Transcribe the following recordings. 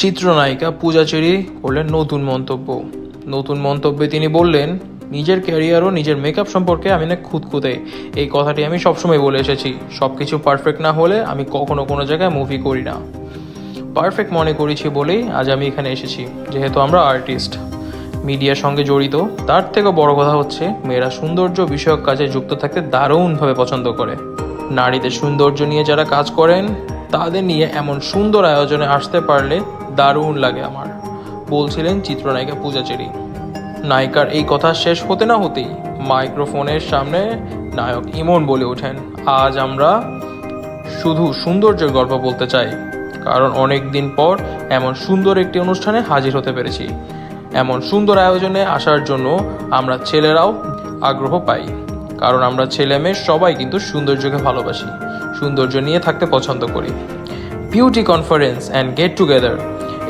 চিত্রনায়িকা পূজা চেরি করলেন নতুন মন্তব্য। নতুন মন্তব্যে তিনি বললেন, নিজের ক্যারিয়ার ও নিজের মেকআপ সম্পর্কে আমি না খুঁতখুঁতে। এই কথাটি আমি সবসময় বলে এসেছি। সব কিছু পারফেক্ট না হলে আমি কখনো কোনো জায়গায় মুভি করি না। পারফেক্ট মনে করেছি বলেই আজ আমি এখানে এসেছি, যেহেতু আমরা আর্টিস্ট মিডিয়ার সঙ্গে জড়িত। তার থেকে বড় কথা হচ্ছে, মেয়েরা সৌন্দর্য বিষয়ক কাজে যুক্ত থাকতে দারুণভাবে পছন্দ করে। নারীদের সৌন্দর্য নিয়ে যারা কাজ করেন তাদের নিয়ে এমন সুন্দর আয়োজনে আসতে পারলে দারুণ লাগে আমার, বলছিলেন চিত্রনায়িকা পূজা চেরি নায়িকার এই কথা শেষ হতে না হতেই মাইক্রোফোনের সামনে নায়ক ইমন বলে ওঠেন, আজ আমরা শুধু সৌন্দর্যের গল্প বলতে চাই, কারণ অনেক দিন পর এমন সুন্দর একটি অনুষ্ঠানে হাজির হতে পেরেছি। এমন সুন্দর আয়োজনে আসার জন্য আমরা ছেলেরাও আগ্রহ পাই। কারণ আমরা ছেলে মেয়ে সবাই কিন্তু সৌন্দর্যকে ভালোবাসি। সৌন্দর্য নিয়ে থাকতে পছন্দ করি। Beauty conference and get together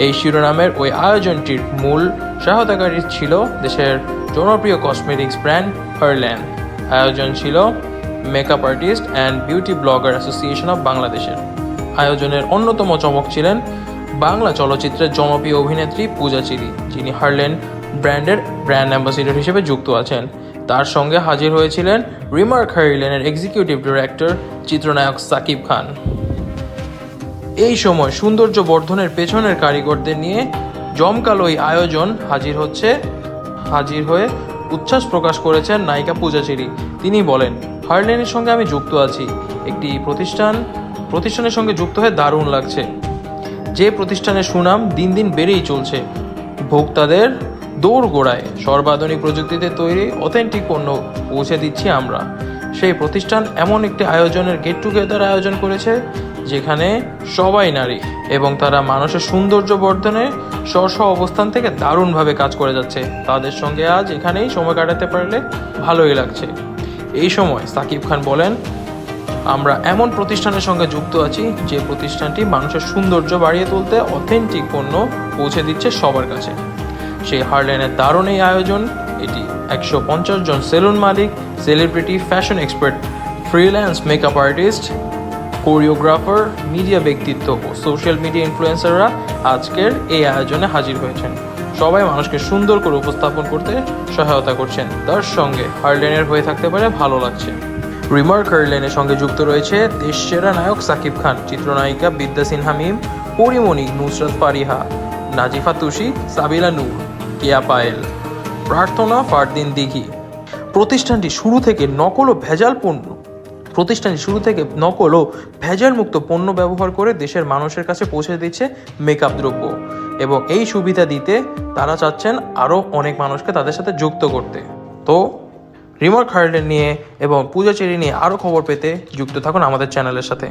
এই শিরোনামের ওই আয়োজনটির মূল সহায়তাকারী ছিল দেশের জনপ্রিয় কসমেটিক্স ব্র্যান্ড হারল্যান্ড আয়োজন ছিল makeup artist and beauty blogger association of বাংলাদেশের আয়োজনের অন্যতম চমক ছিলেন বাংলা চলচ্চিত্রের জনপ্রিয় অভিনেত্রী পূজা চিরি যিনি হারল্যান্ড ব্র্যান্ডের ব্র্যান্ড অ্যাম্বাসিডর হিসেবে যুক্ত আছেন। তার সঙ্গে হাজির হয়েছিলেন রিমার্ক হারল্যান্ডের এক্সিকিউটিভ ডিরেক্টর চিত্রনায়ক সাকিব খান। এই সময় সৌন্দর্য বর্ধনের পেছনের কারিগরদের নিয়ে জমকালো এই আয়োজন হাজির হচ্ছে, হাজির হয়ে উচ্ছ্বাস প্রকাশ করেছেন নায়িকা পূজাচেরি তিনি বলেন, হারলেনের সঙ্গে আমি যুক্ত আছি। একটি প্রতিষ্ঠান, প্রতিষ্ঠানের সঙ্গে যুক্ত হয়ে দারুণ লাগছে। যে প্রতিষ্ঠানের সুনাম দিন দিন বেড়েই চলছে। ভোক্তাদের দৌড় গোড়ায় সর্বাধুনিক প্রযুক্তিতে তৈরি অথেন্টিক পণ্য পৌঁছে দিচ্ছি আমরা। সেই প্রতিষ্ঠান এমন একটি আয়োজনের গেট টুগেদার আয়োজন করেছে, যেখানে সবাই নারী এবং তারা মানুষের সৌন্দর্য বর্ধনে স্ব অবস্থান থেকে দারুণভাবে কাজ করে যাচ্ছে। তাদের সঙ্গে আজ এখানেই সময় কাটাতে পারলে ভালোই লাগছে। এই সময় সাকিব খান বলেন, আমরা এমন প্রতিষ্ঠানের সঙ্গে যুক্ত আছি, যে প্রতিষ্ঠানটি মানুষের সৌন্দর্য বাড়িয়ে তুলতে অথেন্টিক পণ্য পৌঁছে দিচ্ছে সবার কাছে। সেই হারল্যানের দারুণ এই আয়োজন। এটি একশো পঞ্চাশ জন সেলুন মালিক celebrity fashion expert freelance makeup artist choreographer media ব্যক্তিত্ব ও সোশ্যাল মিডিয়া ইনফ্লুয়েন্সাররা আজকের এই আয়োজনে হাজির হয়েছেন। সবাই মানুষকে সুন্দর করে উপস্থাপন করতে সহায়তা করছেন। তার সঙ্গে হারলেনের হয়ে থাকতে পারে ভালো লাগছে। রিমার্ক হারলেনের সঙ্গে যুক্ত রয়েছে দেশ সেরা নায়ক সাকিব খান, চিত্রনায়িকা বিদ্যা সিনহা মিম, পরিমণি, নুসরাত ফারিহা, নাজিফা তুষি সাবিলা নূর। কেয়া পায়েল। প্রার্থনা ফারদিন দিঘি। প্রতিষ্ঠানটি শুরু থেকে নকল ও ভেজাল পণ্য। প্রতিষ্ঠানটি শুরু থেকে নকল ও ভেজাল মুক্ত পণ্য ব্যবহার করে দেশের মানুষের কাছে পৌঁছে দিচ্ছে মেকআপ দ্রব্য। এবং এই সুবিধা দিতে তারা চাচ্ছেন আরও অনেক মানুষকে তাদের সাথে যুক্ত করতে। তো রিমার্ক হার্ডেন নিয়ে এবং পূজা চেরি নিয়ে আরও খবর পেতে যুক্ত থাকুন আমাদের চ্যানেলের সাথে।